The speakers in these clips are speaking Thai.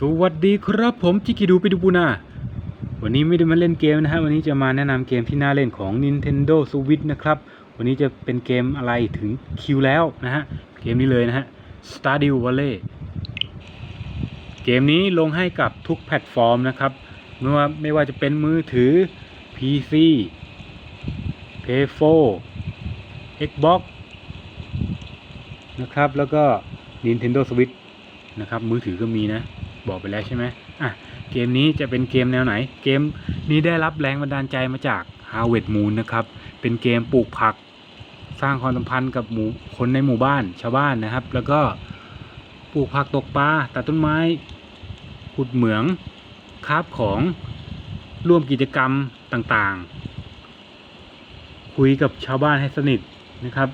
สวัสดีครับผมจิกิดูไปดูปูนาวันนี้ไม่ได้มาเล่นเกมนะฮะวันนี้จะมาแนะนำเกมที่น่าเล่นของ Nintendo Switch นะครับ วันนี้จะเป็นเกมอะไรถึงคิวแล้วนะฮะ เกมนี้เลยนะฮะ Stardew Valley เกมนี้ลงให้กับทุกแพลตฟอร์มนะครับ ไม่ว่าไม่ว่าจะเป็นมือถือ PC PS4 Xbox นะครับ แล้วก็ Nintendo Switch นะครับ มือถือก็มีนะ บอกไปแล้วใช่ไหมอะเกมนี้จะเป็นเกมแนวไหน เกมนี้ได้รับแรงบันดาลใจมาจาก Harvest Moon นะครับ เป็นเกมปลูกผัก สร้างความสัมพันธ์กับหมู่คนในหมู่บ้านชาวบ้านนะครับ แล้วก็ปลูกผักตกปลาตัดต้นไม้ ขุดเหมืองคาบของร่วมกิจกรรมต่างๆ คุยกับชาวบ้านให้สนิทนะครับ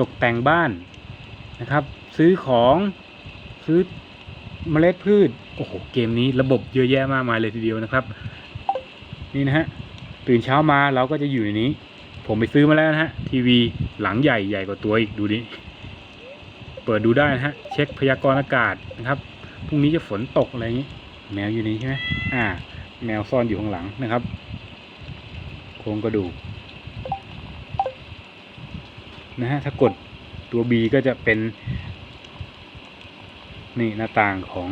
ตกแต่งบ้านนะครับ ซื้อของซื้อ เมล็ดพืชโอ้โหเกมนี้ระบบเยอะแยะมากมายเลยทีเดียวนะครับ นี่นะฮะตื่นเช้ามาเราก็จะอยู่ในนี้ ผมไปซื้อมาแล้วนะฮะทีวีหลังใหญ่ใหญ่กว่าตัวอีกดูดิเปิดดูได้นะฮะเช็คพยากรณ์อากาศนะครับพรุ่งนี้จะฝนตกอะไรอย่างนี้ แมวอยู่นี่ใช่ไหมอ่า แมวซ่อนอยู่ข้างหลังนะครับ โครงกระดูกนะฮะถ้ากดตัว B ก็จะเป็น นี่หน้าต่างของ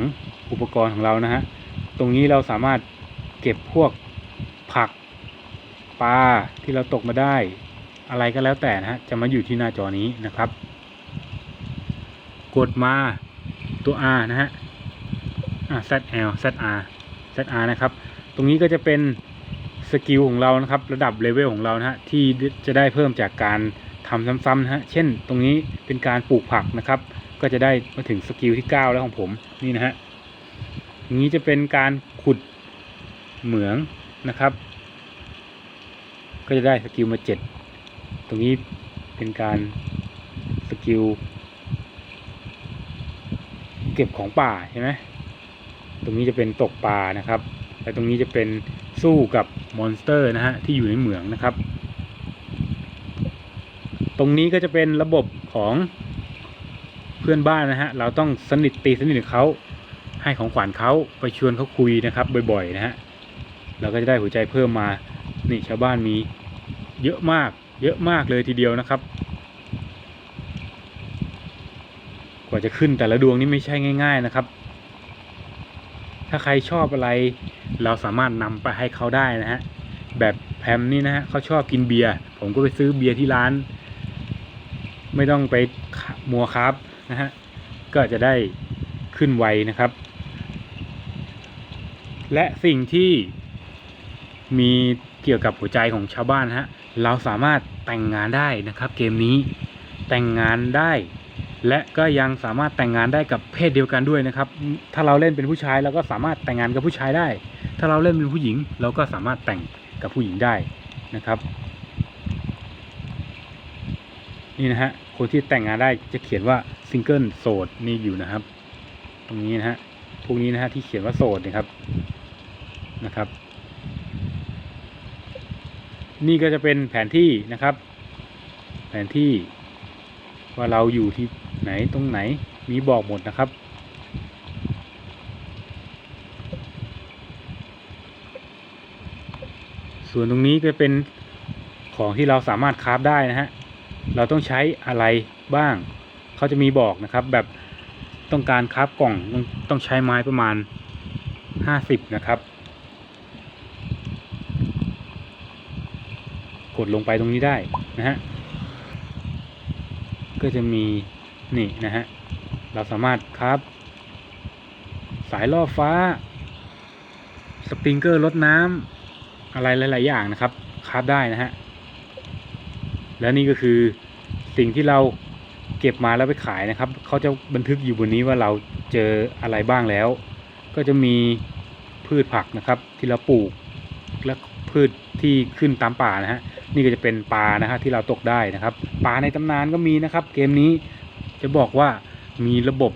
อุปกรณ์ของเรานะฮะ ตรงนี้เราสามารถเก็บพวกผักปลาที่เราตกมาได้ อะไรก็แล้วแต่นะฮะ จะมาอยู่ที่หน้าจอนี้นะครับ กดมาตัว R นะฮะอ่า ZL ZR ZR นะครับ ตรงนี้ก็จะเป็นสกิลของเรานะครับ ระดับเลเวลของเรานะฮะที่จะได้เพิ่มจากการทำซ้ำๆนะฮะ เช่น ตรงนี้เป็นการปลูกผักนะครับ ก็จะได้มาถึงสกิลที่ 9 แล้วของผมนี่นะฮะนี้จะเป็นการขุดเหมืองนะครับ ก็จะได้สกิลมา 7 ตรงนี้เป็นการสกิลเก็บของป่าใช่ไหมตรงนี้จะเป็นตกปลานะครับ และตรงนี้จะเป็นสู้กับมอนสเตอร์นะฮะที่อยู่ในเหมืองนะครับ ตรงนี้ก็จะเป็นระบบของ เพื่อนบ้านนะฮะเราต้องสนิทตีสนิทกับเขาให้ของขวัญเขาไปชวนเขาคุยนะครับบ่อยๆนะฮะเราก็จะได้หัวใจเพิ่มมานี่ชาวบ้านมีเยอะมากเยอะมากเลยทีเดียวนะครับ กว่าจะขึ้นแต่ละดวงนี่ไม่ใช่ง่าย ๆนะครับ ถ้าใครชอบอะไร เราสามารถนำไปให้เขาได้นะฮะแบบแพมนี่นะฮะเขาชอบกินเบียร์ผมก็ไปซื้อเบียร์ที่ร้าน ไม่ต้องไปมัวครับ นะฮะก็จะได้ขึ้นไวนะครับ และสิ่งที่มีเกี่ยวกับหัวใจของชาวบ้านฮะเราสามารถแต่งงานได้นะครับ เกมนี้แต่งงานได้ และก็ยังสามารถแต่งงานได้กับเพศเดียวกันด้วยนะครับ ถ้าเราเล่นเป็นผู้ชายเราก็สามารถแต่งงานกับผู้ชายได้ ถ้าเราเล่นเป็นผู้หญิง เราก็สามารถแต่งกับผู้หญิงได้นะครับ นี่นะฮะคนที่แต่งงานได้จะเขียนว่า ซิงเกิลโสดนี่อยู่นะครับ ตรงนี้นะฮะพวกนี้นะฮะที่เขียนว่าโสดนะครับนะครับ นี่ก็จะเป็นแผนที่นะครับ แผนที่ว่าเราอยู่ที่ไหนตรงไหนมีบอกหมดนะครับ ส่วนตรงนี้ก็เป็นของที่เราสามารถคราฟได้นะฮะเราต้องใช้อะไรบ้าง เขาจะมีบอกนะครับแบบต้องการคาฟกล่องต้องใช้ไม้ประมาณห้าสิบนะครับ กดลงไปตรงนี้ได้นะฮะก็จะมีนี่นะฮะเราสามารถครับ สายล่อฟ้า สปริงเกอร์ลดน้ำอะไรหลาย ๆ อย่างนะครับคราฟได้นะฮะและนี่ก็คือสิ่งที่เรา เก็บมาแล้วไปขายนะครับเขาจะบันทึกอยู่บนนี้ว่าเราเจออะไรบ้างแล้ว ก็จะมีพืชผักนะครับ ที่เราปลูก และพืชที่ขึ้นตามป่านะฮะนี่ก็จะเป็นปลานะฮะที่เราตกได้นะครับ ปลาในตำนานก็มีนะครับ เกมนี้จะบอกว่ามีระบบ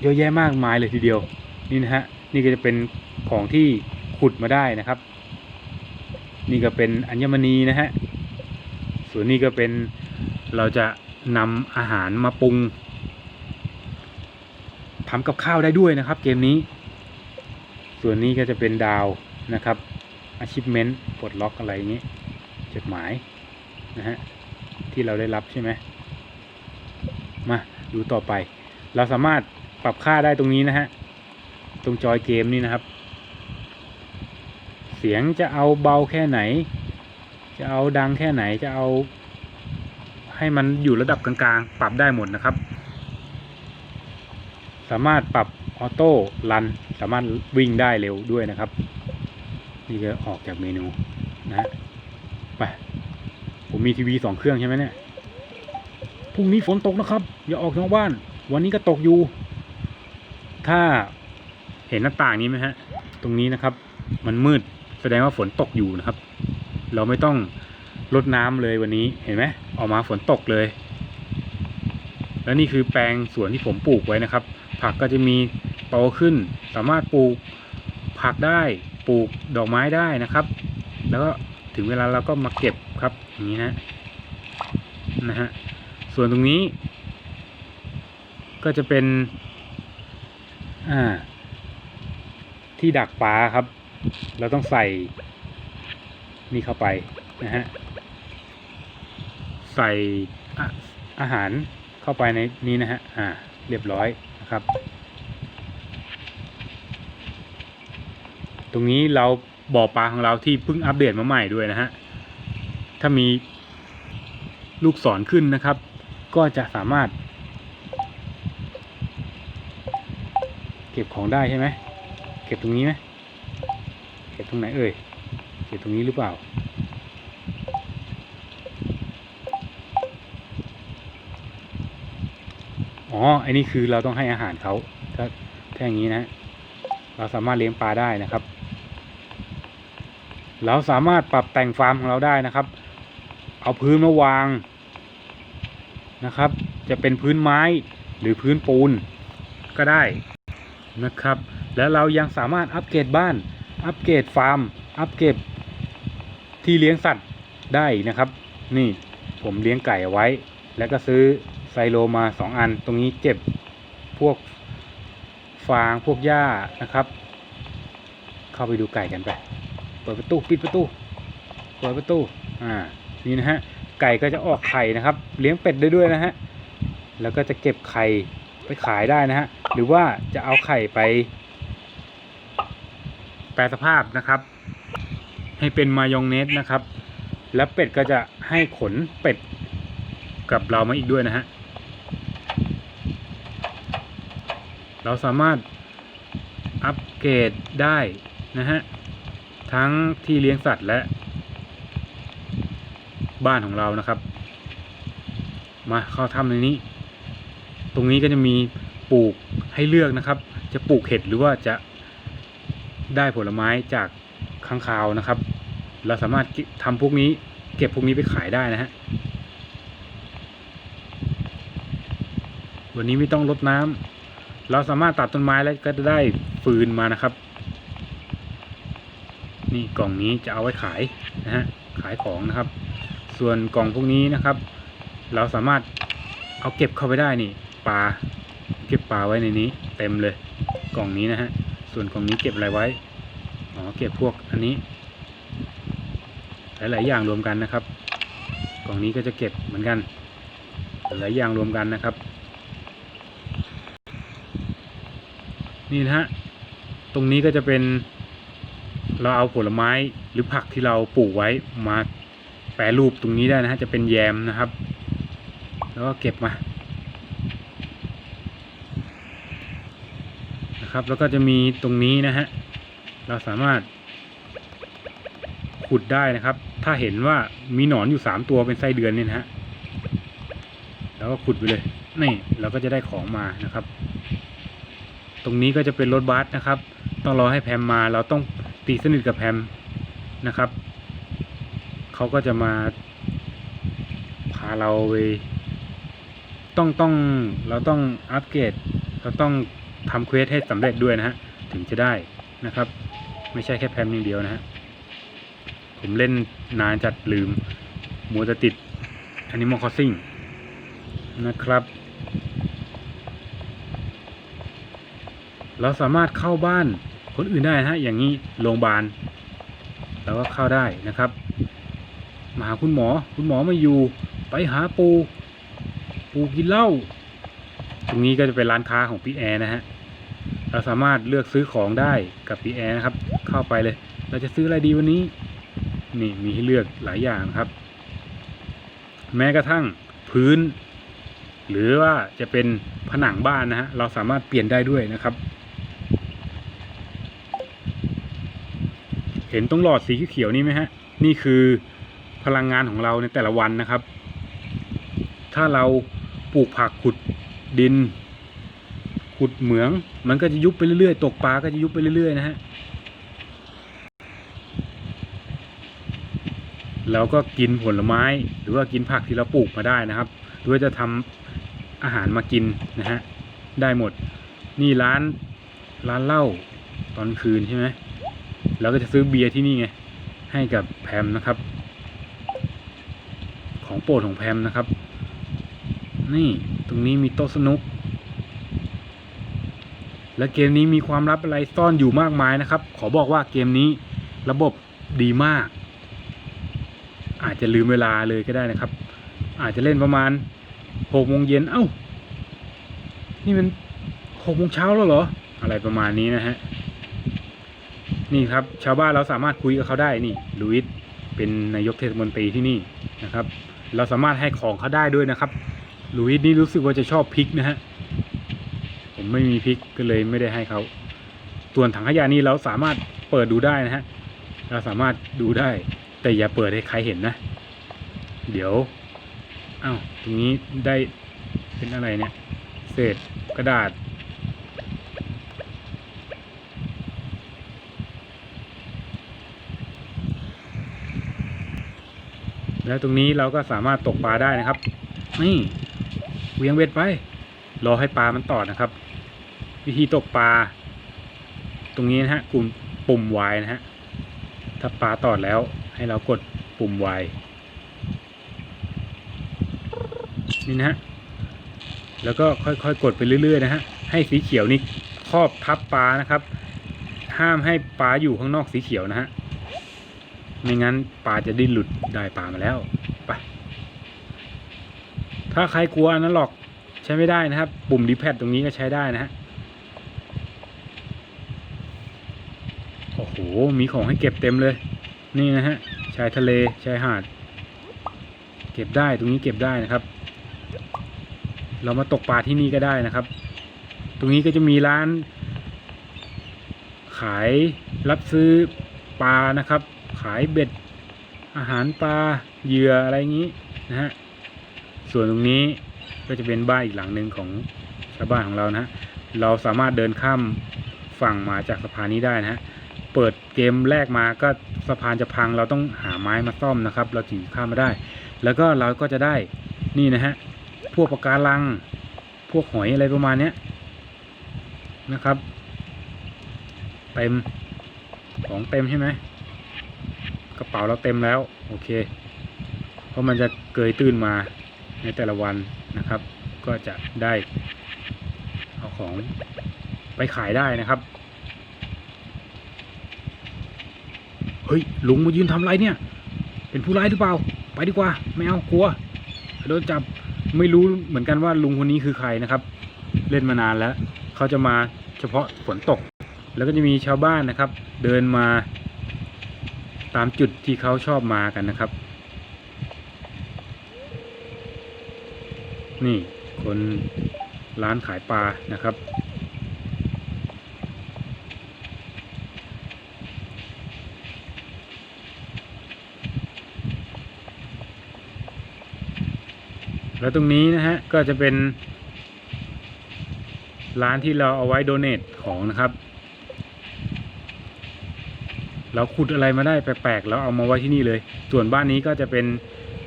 เยอะแยะมากมายเลยทีเดียวนี่นะฮะนี่ก็จะเป็นของที่ขุดมาได้นะครับ นี่ก็เป็นอัญมณีนะฮะส่วนนี้ก็เป็นเราจะ นำอาหารมาปรุงทำกับข้าวได้ด้วยนะครับ เกมนี้ ส่วนนี้ก็จะเป็นดาวนะครับ achievement ปลดล็อกอะไรอย่างนี้จดหมายนะฮะที่เราได้รับใช่ไหมมาดูต่อไป เราสามารถปรับค่าได้ตรงนี้นะฮะตรงจอยเกมนี่นะครับ เสียงจะเอาเบาแค่ไหน จะเอาดังแค่ไหนจะเอา ให้มันอยู่ระดับกลางๆ ปรับได้หมดนะครับ สามารถปรับออโต้รันสามารถวิ่งได้เร็วด้วยนะครับ นี่ก็ออกจากเมนูนะฮะไปผมมีทีวีสองเครื่องใช่ไหมเนี่ยพรุ่งนี้ฝนตกนะครับ อย่าออกนอกบ้าน วันนี้ก็ตกอยู่ ถ้าเห็นหน้าต่างนี้ไหมฮะ ตรงนี้นะครับ มันมืดแสดงว่าฝนตกอยู่นะครับ เราไม่ต้อง รดน้ำเลยวันนี้เห็นไหมออกมาฝนตกเลย แล้วนี่คือแปลงสวนที่ผมปลูกไว้นะครับ ผักก็จะมีโตขึ้น สามารถปลูกผักได้ปลูกดอกไม้ได้นะครับ แล้วก็ถึงเวลาเราก็มาเก็บครับอย่างนี้นะนะฮะส่วนตรงนี้ ก็จะเป็นอ่าที่ดักปลาครับ เราต้องใส่นี่เข้าไปนะฮะ ใส่อาหารเข้าไปในนี้นะฮะ อ่า เรียบร้อยนะครับ ตรงนี้เราบ่อปลาของเราที่เพิ่งอัปเดตมาใหม่ด้วยนะฮะ ถ้ามีลูกศรขึ้นนะครับ ก็จะสามารถ เก็บของได้ใช่ไหม เก็บตรงนี้ไหมเก็บตรงไหนเอ่ย เก็บตรงนี้หรือเปล่า อ๋ออันนี้คือเราต้องให้อาหารเขาถ้าถ้าอย่างนี้นะ เราสามารถเลี้ยงปลาได้นะครับ เราสามารถปรับแต่งฟาร์มของเราได้นะครับ เอาพื้นมาวางนะครับ จะเป็นพื้นไม้หรือพื้นปูนก็ได้นะครับ แล้วเรายังสามารถอัปเกรดบ้าน อัปเกรดฟาร์ม อัปเกรดที่เลี้ยงสัตว์ได้นะครับ นี่ผมเลี้ยงไก่เอาไว้ แล้วก็ซื้อ ไซโลมาสองอัน ตรงนี้เก็บพวกฟางพวกหญ้านะครับ เข้าไปดูไก่กันไป เปิดประตูปิดประตู เปิดประตู อ่า นี่นะฮะ ไก่ก็จะออกไข่นะครับ เลี้ยงเป็ดได้ด้วยนะฮะ แล้วก็จะเก็บไข่ไปขายได้นะฮะ หรือว่าจะเอาไข่ไป แปรสภาพนะครับ ให้เป็นมายองเนสนะครับ แล้วเป็ดก็จะให้ขนเป็ดกับเรามาอีกด้วยนะฮะ เราสามารถอัปเกรดได้นะฮะ ทั้งที่เลี้ยงสัตว์และ บ้านของเรานะครับ มาเข้าถ้ำในนี้ ตรงนี้ก็จะมีปลูกให้เลือกนะครับ จะปลูกเห็ดหรือว่าจะได้ผลไม้จากข้างคาวนะครับ เราสามารถทำพวกนี้ เก็บพวกนี้ไปขายได้นะฮะ วันนี้ไม่ต้องรดน้ำ เราสามารถตัดต้นไม้แล้วก็จะได้ฟืนมานะครับ นี่กล่องนี้จะเอาไว้ขายนะฮะขายของนะครับ ส่วนกล่องพวกนี้นะครับ เราสามารถเอาเก็บเข้าไปได้นี่ปลาเก็บปลาไว้ในนี้ เต็มเลย กล่องนี้นะฮะส่วนกล่องนี้เก็บอะไรไว้อ๋อเก็บพวกอันนี้ หลายๆอย่างรวมกันนะครับ กล่องนี้ก็จะเก็บเหมือนกัน หลายอย่างรวมกันนะครับ นี่นะฮะ ตรงนี้ก็จะเป็น เราเอาผลไม้หรือผักที่เราปลูกไว้มาแปรรูปตรงนี้ได้นะฮะ จะเป็นแยมนะครับ แล้วก็เก็บมา นะครับ แล้วก็จะมีตรงนี้นะฮะ เราสามารถ ขุดได้นะครับ ถ้าเห็นว่ามีหนอนอยู่สามตัวเป็นไส้เดือนเนี่ยนะฮะ แล้วก็ขุดไปเลย นี่เราก็จะได้ของมานะครับ ตรงนี้ก็จะเป็นรถบัสนะครับ ต้องรอให้แพมมา เราต้องตีสนิทกับแพมนะครับ เขาก็จะมาพาเราไปต้องต้องเราต้องอัปเกรดเราต้องทำเควสให้สำเร็จด้วยนะฮะ ถึงจะได้นะครับ ไม่ใช่แค่แพมอย่างเดียวนะฮะ ผมเล่นนานจัดลืมมัวจะติด Animal Crossing นะครับ เราสามารถเข้าบ้านคนอื่นได้นะฮะอย่างนี้โรงพยาบาลเราก็เข้าได้นะครับ มาหาคุณหมอคุณหมอไมาอยู่ไปหาปู ปูกินเหล้าตรงนี้ก็จะเป็นร้านค้าของพี่แอร์นะฮะเราสามารถเลือกซื้อของได้กับพี่แอร์นะครับ เข้าไปเลย เราจะซื้ออะไรดีวันนี้ นี่มีให้เลือกหลายอย่างครับ แม้กระทั่งพื้น หรือว่าจะเป็นผนังบ้านนะฮะเราสามารถเปลี่ยนได้ด้วยนะครับ ห็นตรงหลอดสีเขียวนี่ไหมฮะ นี่คือพลังงานของเราในแต่ละวันนะครับ ถ้าเราปลูกผักขุดดิน ขุดเหมือง มันก็จะยุบไปเรื่อยๆ ตกปลาก็จะยุบไปเรื่อยๆนะฮะ เราก็กินผลไม้ หรือว่ากินผักที่เราปลูกมาได้นะครับ หรือว่าจะทำอาหารมากินนะฮะ ได้หมด นี่ร้านร้านเหล้าตอนคืนใช่ไหม เราก็จะซื้อเบียร์ที่นี่ไง ให้กับแพมนะครับ ของโปรดของแพมนะครับ นี่ตรงนี้มีโต๊ะสนุก และเกมนี้มีความลับอะไรซ่อนอยู่มากมายนะครับ ขอบอกว่าเกมนี้ระบบดีมาก อาจจะลืมเวลาเลยก็ได้นะครับ อาจจะเล่นประมาณหกโมงเย็นเอ้า นี่มันหกโมงเช้าแล้วเหรอ อะไรประมาณนี้นะฮะ นี่ครับ ชาวบ้านเราสามารถคุยกับเขาได้นี่ลุยส์เป็นนายกเทศมนตรีที่นี่นะครับ เราสามารถให้ของเขาได้ด้วยนะครับลุยส์นี่รู้สึกว่าจะชอบพริกนะฮะผมไม่มีพริกก็เลยไม่ได้ให้เขาส่วนถังขยะนี่เราสามารถเปิดดูได้นะฮะเราสามารถดูได้ แต่อย่าเปิดให้ใครเห็นนะ เดี๋ยวอ้าวตรงนี้ได้เป็นอะไรเนี่ย เศษกระดาษ แล้วตรงนี้เราก็สามารถตกปลาได้นะครับ นี่เวียงเบ็ดไป รอให้ปลามันตอดนะครับ วิธีตกปลา ตรงนี้นะฮะกลุ่มปุ่ม Y นะฮะ ถ้าปลาตอดแล้วให้เรากดปุ่ม Y นี่นะฮะ แล้วก็ค่อยๆกดไปเรื่อยๆนะฮะ ให้สีเขียวนี่ครอบทับปลานะครับ ห้ามให้ปลาอยู่ข้างนอกสีเขียวนะฮะ ไม่งั้นปลาจะดิ้นหลุดได้ปลามาแล้วไปถ้าใครกลัวอันนั้นหรอกใช้ไม่ได้นะครับ ปุ่มดีแพดตรงนี้ก็ใช้ได้นะฮะโอ้โหมีของให้เก็บเต็มเลย นี่นะฮะชายทะเลชายหาด เก็บได้ตรงนี้เก็บได้นะครับ เรามาตกปลาที่นี่ก็ได้นะครับ ตรงนี้ก็จะมีร้าน ขายรับซื้อปลานะครับายเบ็ด อาหารปลาเหยื่ออะไรอย่างนี้นะฮะส่วนตรงนี้ก็จะเป็นบ้านอีกหลังหนึ่งของชาวบ้านของเรานะฮะเราสามารถเดินข้ามฝั่งมาจากสะพานนี้ได้นะฮะเปิดเกมแรกมาก็สะพานจะพังเราต้องหาไม้มาซ่อมนะครับ เราถึงข้ามมาได้ แล้วก็เราก็จะได้นี่นะฮะพวกปะการัง พวกหอยอะไรประมาณเนี้ยนะครับ เต็มของเต็มใช่ไหม กระเป๋าเราเต็มแล้วโอเค เพราะมันจะเกยตื้นมาในแต่ละวันนะครับ ก็จะได้เอาของไปขายได้นะครับ เฮ้ยลุงมายืนทำไรเนี่ย เป็นผู้ร้ายหรือเปล่า ไปดีกว่า ไม่เอากลัวโดนจับไม่รู้เหมือนกันว่าลุงคนนี้คือใครนะครับ เล่นมานานแล้ว เขาจะมาเฉพาะฝนตก แล้วก็จะมีชาวบ้านนะครับ เดินมา ตามจุดที่เขาชอบมากันนะครับ นี่คนร้านขายปลานะครับ แล้วตรงนี้นะฮะก็จะเป็นร้านที่เราเอาไว้โดเนทของนะครับ เราขุดอะไรมาได้แปลกๆแล้วเอามาไว้ที่นี่เลย ส่วนบ้านนี้ก็จะเป็น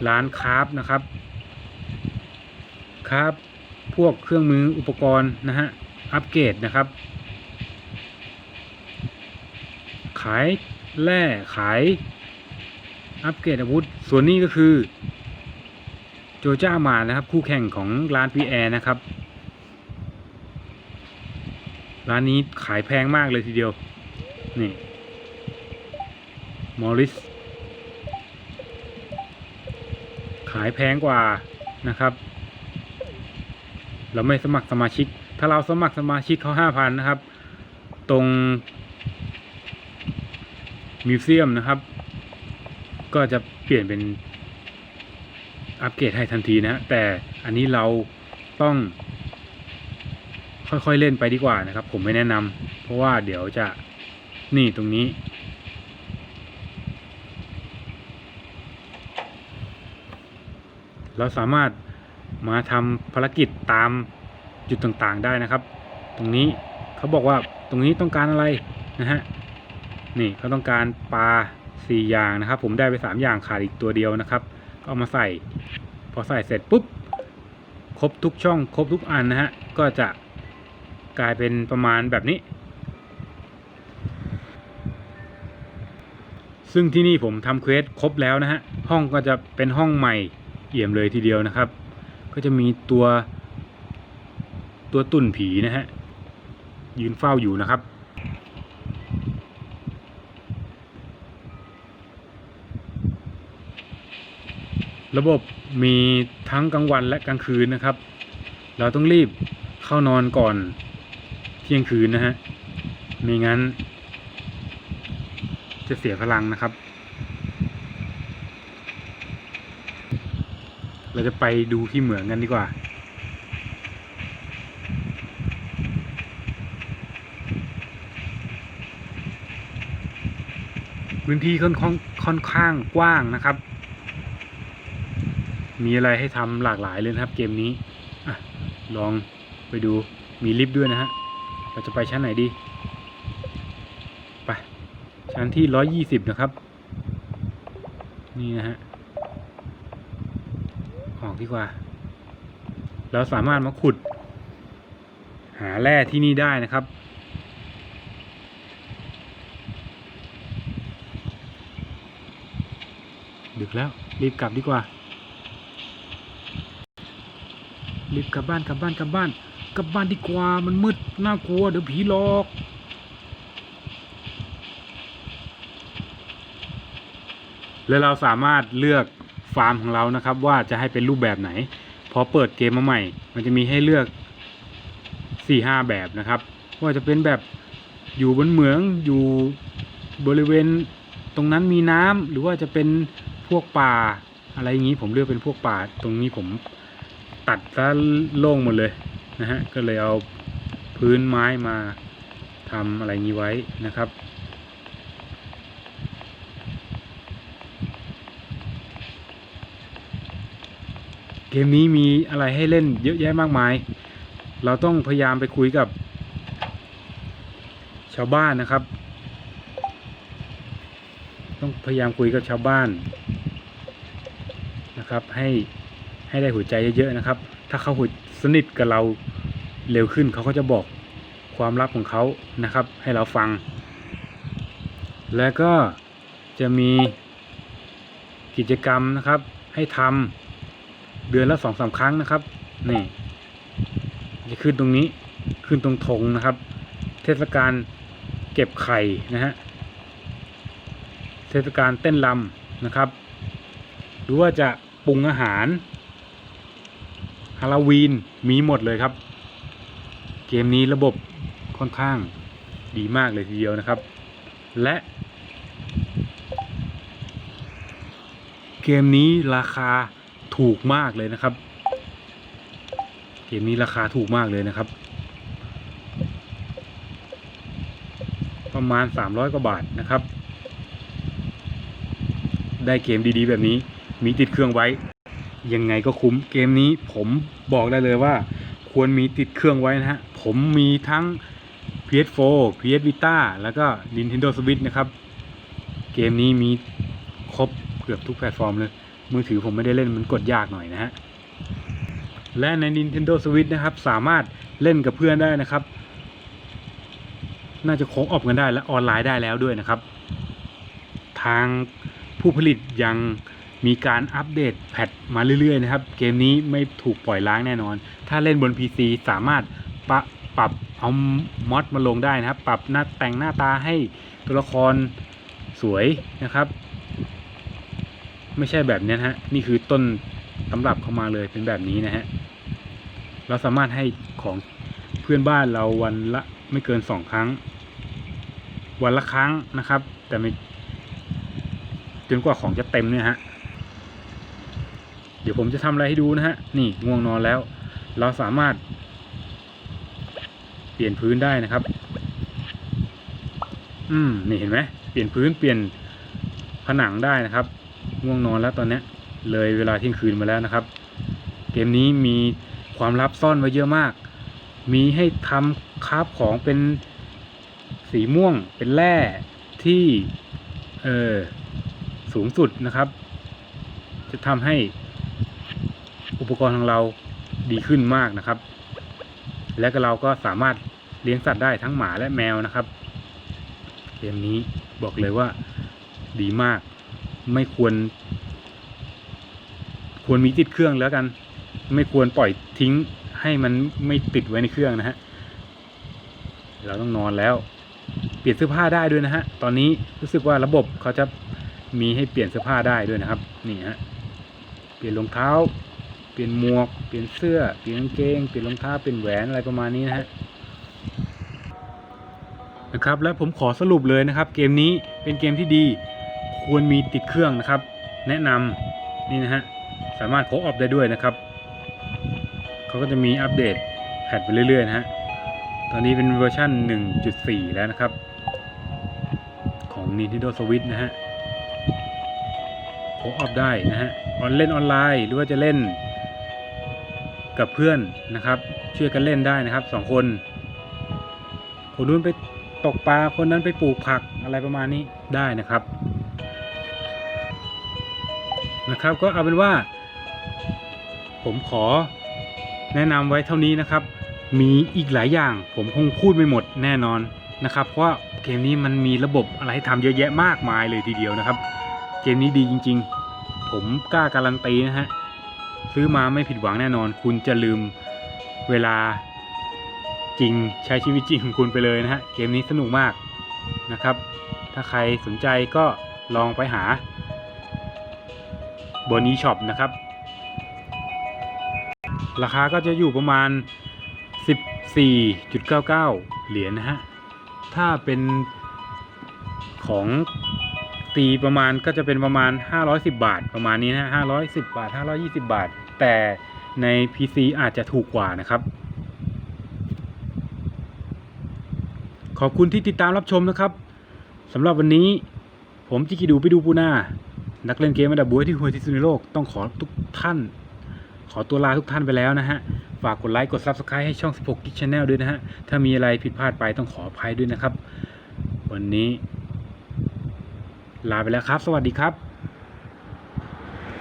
ร้านคราฟนะครับคราฟพวกเครื่องมืออุปกรณ์นะฮะอัปเกรดนะครับ ขายแร่ขายอัปเกรดอาวุธ ส่วนนี้ก็คือ โจจ้ามานะครับ คู่แข่งของร้านพีแอร์นะครับ ร้านนี้ขายแพงมากเลยทีเดียว นี่ มอริส ขายแพงกว่านะครับ เราไม่สมัครสมาชิก ถ้าเราสมัครสมาชิกเขาห้าพันนะครับ ตรงมิวเซียมนะครับ ก็จะเปลี่ยนเป็นอัปเกรดให้ทันทีนะแต่อันนี้เราต้อง ค่อยๆเล่นไปดีกว่านะครับ ผมไม่แนะนำเพราะว่าเดี๋ยวจะนี่ตรงนี้ เราสามารถมาทำภารกิจตามจุดต่างๆได้นะครับ ตรงนี้เขาบอกว่าตรงนี้ต้องการอะไรนะฮะนี่เขาต้องการปลาสี่อย่างนะครับ ผมได้ไปสามอย่างขาดอีกตัวเดียวนะครับ ก็เอามาใส่ พอใส่เสร็จปุ๊บครบทุกช่องครบทุกอันนะฮะก็จะกลายเป็นประมาณแบบนี้ ซึ่งที่นี่ผมทำเควสครบแล้วนะฮะห้องก็จะเป็นห้องใหม่ เอี่ยมเลยทีเดียวนะครับ ก็จะมีตัวตัวตุ่นผีนะฮะยืนเฝ้าอยู่นะครับ ระบบมีทั้งกลางวันและกลางคืนนะครับ เราต้องรีบเข้านอนก่อนเที่ยงคืนนะฮะไม่งั้นจะเสียพลังนะครับ เราจะไปดูที่เหมืองกันดีกว่า พื้นที่ค่อนข้างค่อนข้างกว้างนะครับ มีอะไรให้ทำหลากหลายเลยนะครับ เกมนี้อลองไปดูมีลิฟต์ด้วยนะฮะ เราจะไปชั้นไหนดี ไป ชั้นที่ร้อยยี่สิบนะครับ นี่นะฮะ ออกดีกว่า เราสามารถมาขุด หาแร่ที่นี่ได้นะครับ ดึกแล้วรีบกลับดีกว่า รีบกลับบ้านกลับบ้านกลับบ้านกลับบ้านดีกว่ามันมืดน่ากลัวเดี๋ยวผีหลอกแล้วเราสามารถเลือก ฟาร์มของเรานะครับ ว่าจะให้เป็นรูปแบบไหน พอเปิดเกมมาใหม่ มันจะมีให้เลือกสี่ห้าแบบนะครับว่าจะเป็นแบบอยู่บนเหมืองอยู่บริเวณตรงนั้นมีน้ำหรือว่าจะเป็นพวกป่าอะไรอย่างนี้ผมเลือกเป็นพวกป่า ตรงนี้ผมตัดซะโล่งหมดเลยนะฮะก็เลยเอาพื้นไม้มาทำอะไรงนี้ไว้นะครับ เกมนี้มีอะไรให้เล่นเยอะแยะมากมาย เราต้องพยายามไปคุยกับ ชาวบ้านนะครับ ต้องพยายามคุยกับชาวบ้านนะครับ ให้ให้ได้หัวใจเยอะๆนะครับ ถ้าเขาหัวสนิทกับเราเร็วขึ้นเขาก็จะบอกความลับของเขานะครับ ให้เราฟัง แล้วก็จะมีกิจกรรมนะครับให้ทำ เดือนละสองสามครั้งนะครับ นี่จะขึ้นตรงนี้ขึ้นตรงธงนะครับ เทศกาลเก็บไข่นะฮะเทศกาลเต้นรำนะครับ หรือว่าจะปรุงอาหารฮาโลวีนมีหมดเลยครับ เกมนี้ระบบค่อนข้างดีมากเลยทีเดียวนะครับ และเกมนี้ราคา ถูกมากเลยนะครับ เกมนี้ราคาถูกมากเลยนะครับ ประมาณ 300 กว่าบาทนะครับ ได้เกมดีๆ แบบนี้มีติดเครื่องไว้ ยังไงก็คุ้มเกมนี้ผมบอกได้เลยว่า ควรมีติดเครื่องไว้นะฮะ ผมมีทั้ง PS4 PS Vita แล้วก็ Nintendo Switch นะครับ เกมนี้มีครบเกือบทุกแพลตฟอร์มเลย มือถือผมไม่ได้เล่นมันกดยากหน่อยนะฮะ และใน Nintendo Switch นะครับ สามารถเล่นกับเพื่อนได้นะครับ น่าจะโค้งออกกันได้และออนไลน์ได้แล้วด้วยนะครับ ทางผู้ผลิตยังมีการอัปเดตแพทมาเรื่อยๆนะครับ เกมนี้ไม่ถูกปล่อยล้างแน่นอน ถ้าเล่นบน PC สามารถปะปรับเอามอดมาลงได้นะครับ ปรับหน้าแต่งหน้าตาให้ตัวละครสวยนะครับ ไม่ใช่แบบนี้นะฮะ นี่คือต้นตำรับเข้ามาเลยเป็นแบบนี้นะฮะ เราสามารถให้ของเพื่อนบ้านเราวันละไม่เกินสองครั้ง วันละครั้งนะครับ แต่ไม่จนกว่าของจะเต็มเนี่ยฮะ เดี๋ยวผมจะทำอะไรให้ดูนะฮะ นี่ง่วงนอนแล้ว เราสามารถ เปลี่ยนพื้นได้นะครับ อืม นี่เห็นไหมเปลี่ยนพื้นเปลี่ยนผนังได้นะครับ ง่วงนอนแล้วตอนนี้เลยเวลาเที่ยงคืนมาแล้วนะครับ เกมนี้มีความลับซ่อนไว้เยอะมาก มีให้ทำคราฟของเป็นสีม่วงเป็นแร่ที่เออสูงสุดนะครับ จะทำให้อุปกรณ์ของเราดีขึ้นมากนะครับ และก็เราก็สามารถเลี้ยงสัตว์ได้ทั้งหมาและแมวนะครับ เกมนี้บอกเลยว่าดีมาก ไม่ควร ควรมีติดเครื่องแล้วกัน ไม่ควรปล่อยทิ้งให้มันไม่ติดไว้ในเครื่องนะฮะเราต้องนอนแล้ว เปลี่ยนเสื้อผ้าได้ด้วยนะฮะตอนนี้รู้สึกว่าระบบเขาจะมีให้เปลี่ยนเสื้อผ้าได้ด้วยนะครับ นี่ฮะเปลี่ยนรองเท้า เปลี่ยนหมวก เปลี่ยนเสื้อ เปลี่ยนกางเกง เปลี่ยนรองเท้า เปลี่ยนแหวนอะไรประมาณนี้นะฮะนะครับและผมขอสรุปเลยนะครับ เกมนี้เป็นเกมที่ดี ควรมีติดเครื่องนะครับ แนะนำนี่นะฮะสามารถโคออฟได้ด้วยนะครับเขาก็จะมีอัปเดตแพทไปเรื่อยๆนะฮะตอนนี้เป็นเวอร์ชัน1.4 แล้วนะครับ ของ Nintendo Switch นะฮะโคออฟได้นะฮะออนเล่นออนไลน์หรือว่าจะเล่นกับเพื่อนนะครับช่วยกันเล่นได้นะครับสองคน คนนู้นไปตกปลาคนนั้นไปปลูกผักอะไรประมาณนี้ได้นะครับ นะครับ ก็เอาเป็นว่า ผมขอแนะนำไว้เท่านี้นะครับ มีอีกหลายอย่างผมคงพูดไม่หมดแน่นอนนะครับ เพราะว่าเกมนี้มันมีระบบอะไรให้ทำเยอะแยะมากมายเลยทีเดียวนะครับ เกมนี้ดีจริง ๆ ผมกล้าการันตีนะฮะซื้อมาไม่ผิดหวังแน่นอน คุณจะลืมเวลาจริงใช้ชีวิตจริงของคุณไปเลยนะฮะเกมนี้สนุกมากนะครับ ถ้าใครสนใจก็ลองไปหา บน eShop นะครับ ราคาก็จะอยู่ประมาณ 14.99 เหรียญนะฮะ ถ้าเป็นของตีประมาณก็จะเป็นประมาณ 510 บาท ประมาณนี้นะฮะ510 บาท 520 บาท แต่ใน PC อาจจะถูกกว่านะครับ ขอบคุณที่ติดตามรับชมนะครับสำหรับวันนี้ผมจิกิดูไปดูปูนา นักเล่นเกมระดับบวยที่ห่วยที่สุดในโลกต้องขอทุกท่าน ขอตัวลาทุกท่านไปแล้วนะฮะ ฝากกดไลค์กด Subscribe ให้ช่อง 16 Geek Channel ด้วยนะฮะ ถ้ามีอะไรผิดพลาดไปต้องขออภัยด้วยนะครับ วันนี้ ลาไปแล้วครับ สวัสดีครับ